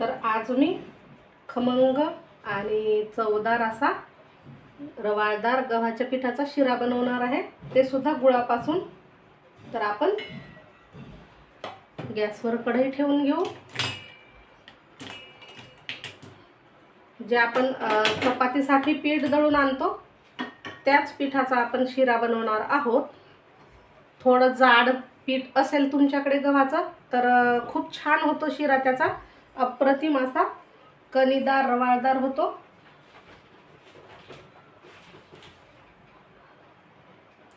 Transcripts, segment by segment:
तर आज मी खमंग आणि चवदार असा रवाळदार गव्हाच्या पिठाचा शिरा बनवणार आहे. ते सुद्धा गुळापासून. तर आपण गॅसवर कढई ठेवून घेऊ. जे आपण चपातीसाठी पीठ दळून आणतो त्याच पिठाचा आपण शिरा बनवणार आहोत. थोडं जाड पीठ असेल तुमच्याकडे गव्हाचं तर खूप छान होतो शिरा त्याचा. अप्रतिम असा कणीदार रवाळदार होतो.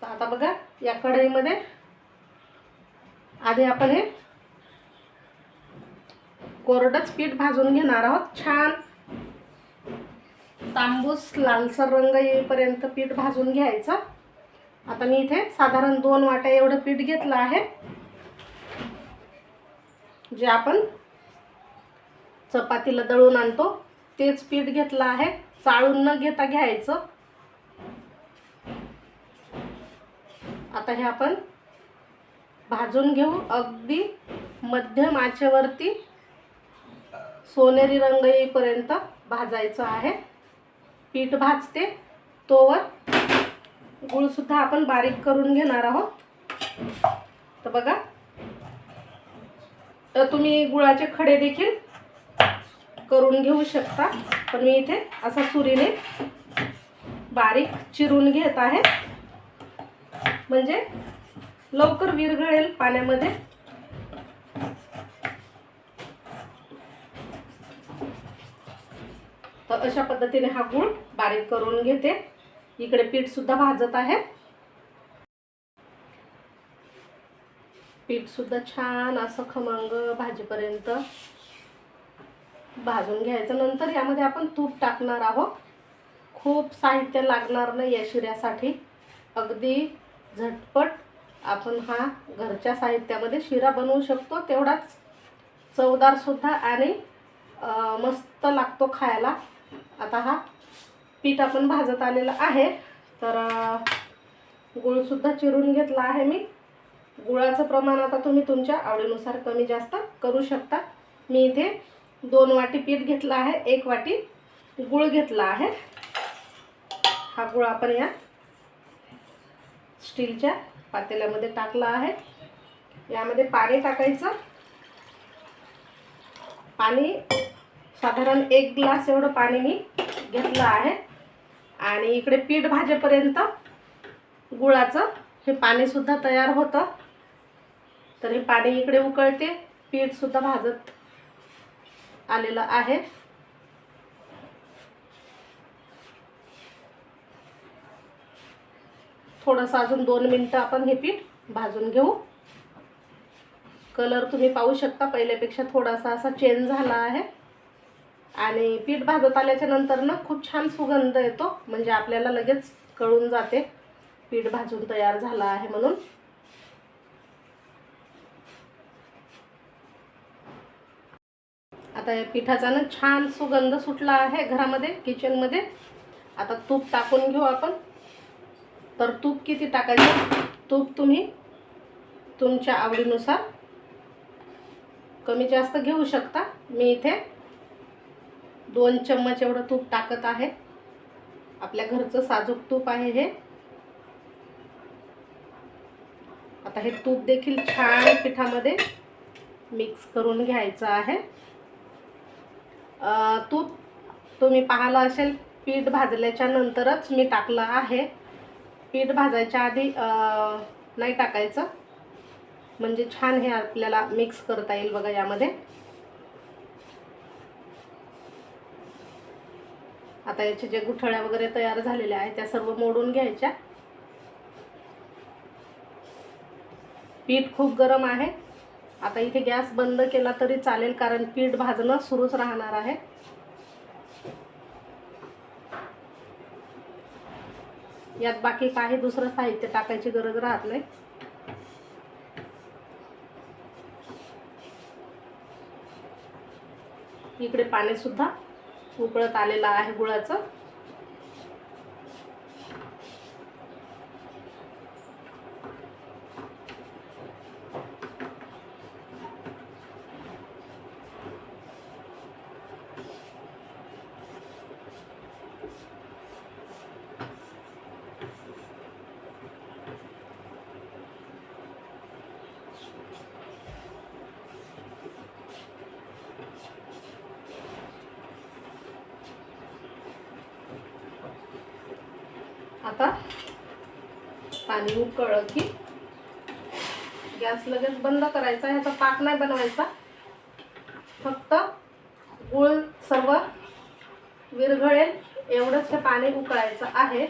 आता बघा या कढईमध्ये आधी आपण हे कोरडंच पीठ भाजून घेणार आहोत. छान तांबूस लालसर रंग येईपर्यंत पीठ भाजून घ्यायचं. आता मी इथे साधारण दोन वाट्या एवढं पीठ घेतलं आहे. जे आपण चपातीला दळून आणतो. तेच पीठ घेतलं आहे. चाळून न घेता घ्यायचं. आता हे आपण भाजून घेऊ. अगदी मध्यम आचेवरती सोनेरी रंग येईपर्यंत भाजायचं आहे. पीठ भाजते. तोवर गुळसुद्धा आपण बारीक करून घेणार आहोत. तर बघा. तर तुम्ही गुळाचे खडे देखील करून घेऊ शकता. पण मी इथे असा सुरीने बारीक चिरून घेत आहे. म्हणजे लवकर विरघळेल पाण्यामध्ये. तर अशा पद्धतीने हा गूळ बारीक करून घेते. इकडे पीठ सुद्धा भाजत आहे. पीठ सुद्धा छान असं खमंग भाजीपर्यंत भाजून घ्यायचं. नंतर यामध्ये आपण तूप टाकणार आहोत. खूप साहित्य लागणार नाही या शिऱ्यासाठी. अगदी झटपट आपण हा घरच्या साहित्यामध्ये शिरा बनवू शकतो. तेवढाच चवदार सुद्धा आणि मस्त लागतो खायला. आता हा पीठ आपण भाजत आलेला आहे. तर गुळसुद्धा चिरून घेतला आहे मी. गुळाचं प्रमाण आता तुम्ही तुमच्या आवडीनुसार कमी जास्त करू शकता. मी इथे दोन वाटी पीठ घेतलं आहे एक वाटी गुळ घेतला आहे. हा गुळ आपण या स्टीलच्या पातेल्यामध्ये टाकला आहे. यामध्ये पाणी टाकायचं. पाणी साधारण एक ग्लास एवढं पाणी मी घेतलं आहे. आणि इकडे पीठ भाजेपर्यंत गुळाचं हे पाणीसुद्धा तयार होतं. तर हे पाणी इकडे उकळते पीठसुद्धा भाजत आलेलं आहे. थोडंसं अजून दोन मिनटं आपण हे पीठ भाजून घेऊ. कलर तुम्ही पाहू शकता पहिल्यापेक्षा थोडासा असा चेंज झाला आहे. आणि पीठ भाजत आल्याच्यानंतर ना खूप छान सुगंध येतो म्हणजे आपल्याला लगेच कळून जाते पीठ भाजून तयार झालं आहे म्हणून. आता या पिठाचा ना छान सुगंध सुटला आहे घरामध्ये किचनमध्ये आता तूप टाकून घेऊ आपण. तर तूप किती टाकायचं? तूप तुम्ही तुमच्या आवडीनुसार कमी जास्त घेऊ शकता. मी इथे दोन चम्मच एवढं तूप टाकत आहे. आपल्या घरचं साजूक तूप आहे हे. आता हे तूप देखील छान पिठामध्ये मिक्स करून घ्यायचं आहे. तूप तुम्ही पाहिलं असेल पीठ भाजल्याच्या नंतरच मी टाकलं आहे. पीठ भाजायच्या आधी नाही टाकायचं. म्हणजे छान हे आपल्याला मिक्स करता येईल बघा यामध्ये. आता याचे जे गुठळ्या वगैरे तयार झालेल्या आहेत त्या सर्व मोडून घ्यायच्या. पीठ खूप गरम आहे. आता इथे गॅस बंद केला तरी चालेल कारण पीठ भाजणं सुरूच राहणार आहे. यात बाकी काही दुसरं साहित्य टाकायची गरज राहत नाही. इकडे पाणी सुद्धा उकळत आलेलं आहे गुळाचं. आता पाणी उकळलं की गॅस लगेच बंद करायचा ह्याचा पाक नाही बनवायचा. फक्त गुळ सर्व विरघळेल एवढंच हे पाणी उकळायचं आहे.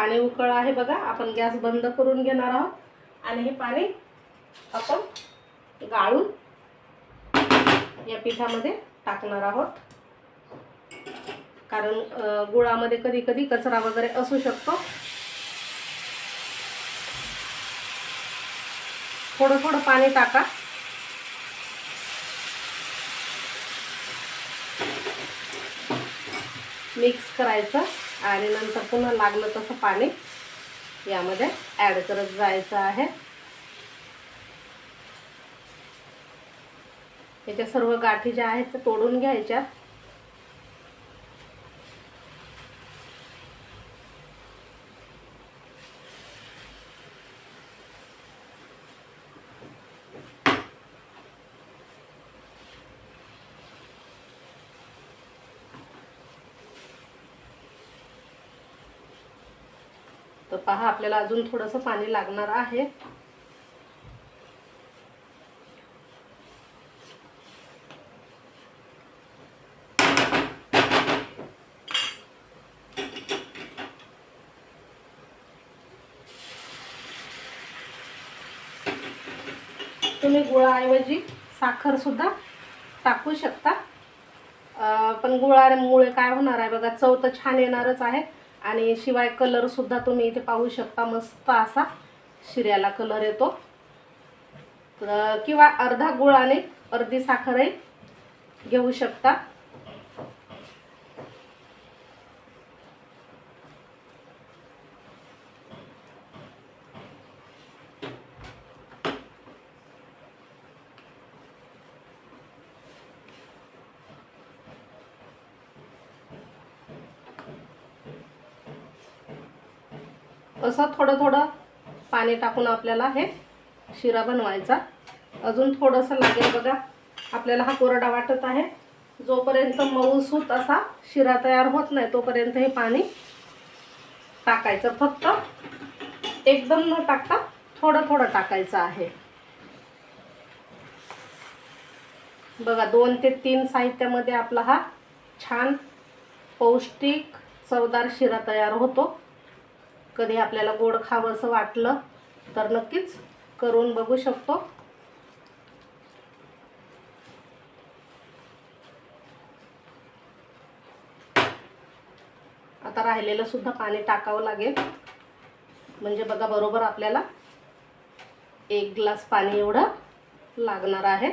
पाणी उकळ आहे बघा. आपण गॅस बंद करून घेणार आहोत. आणि हे पाणी आपण गाळून या पिठामध्ये टाकणार आहोत. कारण गुळामध्ये कधी कधी कचरा वगैरे असू शकतो. थोडं थोडं पाणी टाका. मिक्स करायचं आणि नंतर पुन्हा लागलं तसं पाणी यामध्ये ॲड करत जायचं आहे. याच्या सर्व गाठी ज्या आहेत त्या तोडून घ्यायच्या तर पहा आपल्याला अजून थोडंसं पाणी लागणार आहे. तुम्ही गुळाऐवजी साखर सुद्धा टाकू शकता. पण गुळामुळे काय होणार आहे बघा चव तर छान येणारच आहे. आणि शिवाय कलर सुद्धा तुम्ही इथे पाहू शकता मस्त असा शिऱ्याला कलर येतो. तर किंवा अर्धा गुळाने अर्धी साखरही घेऊ शकता. असं थोडं थोडं पाणी टाकून आपल्याला हे शिरा बनवायचा. अजून थोडंसं लागेल बघा आपल्याला हा कोरडा वाटत आहे. जोपर्यंत मऊसूत असा शिरा तयार होत नाही तोपर्यंत हे पाणी टाकायचं. फक्त एकदम न टाकता थोडं थोडं टाकायचं आहे. बघा दोन ते तीन साहित्यामध्ये आपला हा छान पौष्टिक चवदार शिरा तयार होतो. कधी आपल्याला गोड खावं असं वाटलं तर नक्कीच करून बघू शकतो. आता राहिलेलं सुद्धा पाणी टाकावं लागेल. म्हणजे बघा बरोबर आपल्याला एक ग्लास पाणी एवढं लागणार आहे.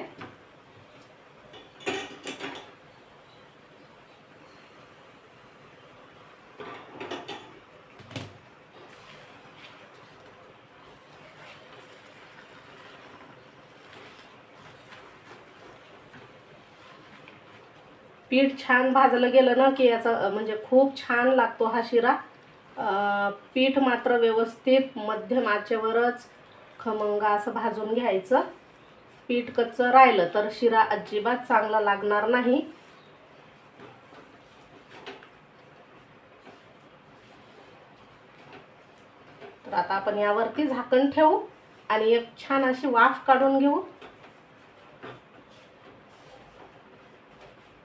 पीठ छान भाजलं गेलं ना की याचा म्हणजे खूप छान लागतो हा शिरा. पीठ मात्र व्यवस्थित मध्यम आचेवरच खमंग असं भाजून घ्यायचं. पीठ कच्चं राहिलं तर शिरा अजिबात चांगला लागणार नाही. तर आता आपण यावरती झाकण ठेवू आणि एक छान अशी वाफ काढून घेऊ.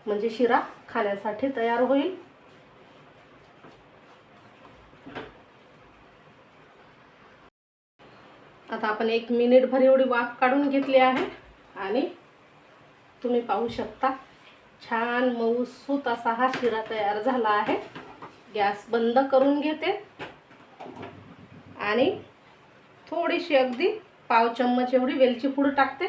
म्हणजे शिरा खाण्यासाठी तयार होईल. आता आपण एक मिनिटभर एवढी वाफ काढून घेतली आहे आणि तुम्ही पाहू शकता छान मऊसूत असा हा शिरा तयार झाला आहे. गॅस बंद करून घेते. आणि थोडीशी अगदी पाव चम्मच एवढी वेलची पूड टाकते.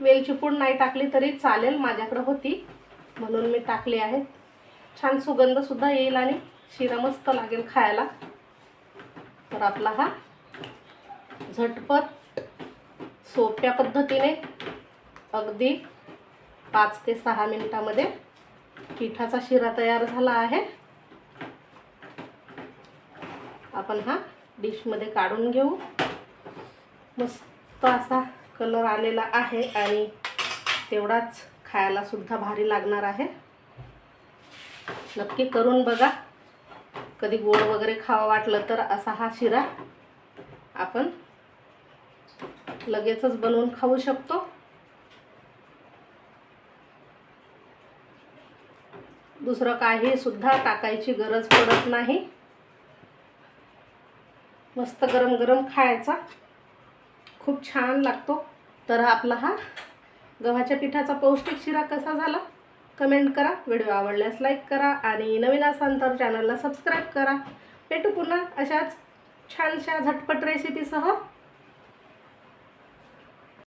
वेलची पूड नाही टाकली तरी चालेल माझ्याकडं होती. म्हणून मी टाकली आहे. छान सुगंधसुद्धा येईल आणि शिरा मस्त लागेल खायला. तर आपला हा झटपट सोप्या पद्धतीने अगदी पाच ते सहा मिनिटामध्ये पिठाचा शिरा तयार झाला आहे. आपण हा डिशमध्ये काढून घेऊ. मस्त असा कलर आलेला आहे आणि तेवढाच खायला सुद्धा भारी लागणार आहे. नक्की करून बघा. कधी गोड वगैरे खावा वाटलं तर असा हा शिरा आपण लगेचच बनवून खाऊ शकतो. दुसरं काही सुद्धा टाकायची गरज पडत नाही. मस्त गरम गरम खायचा. खूप छान लागतो. तर आपला हा गव्हाच्या पिठाचा पौष्टिक शिरा कसा झाला? कमेंट करा. व्हिडिओ आवडल्यास लाईक करा आणि नवीन असाल तर चॅनलला सबस्क्राईब करा. भेटू पुन्हा अशाच छानशा झटपट रेसिपीसह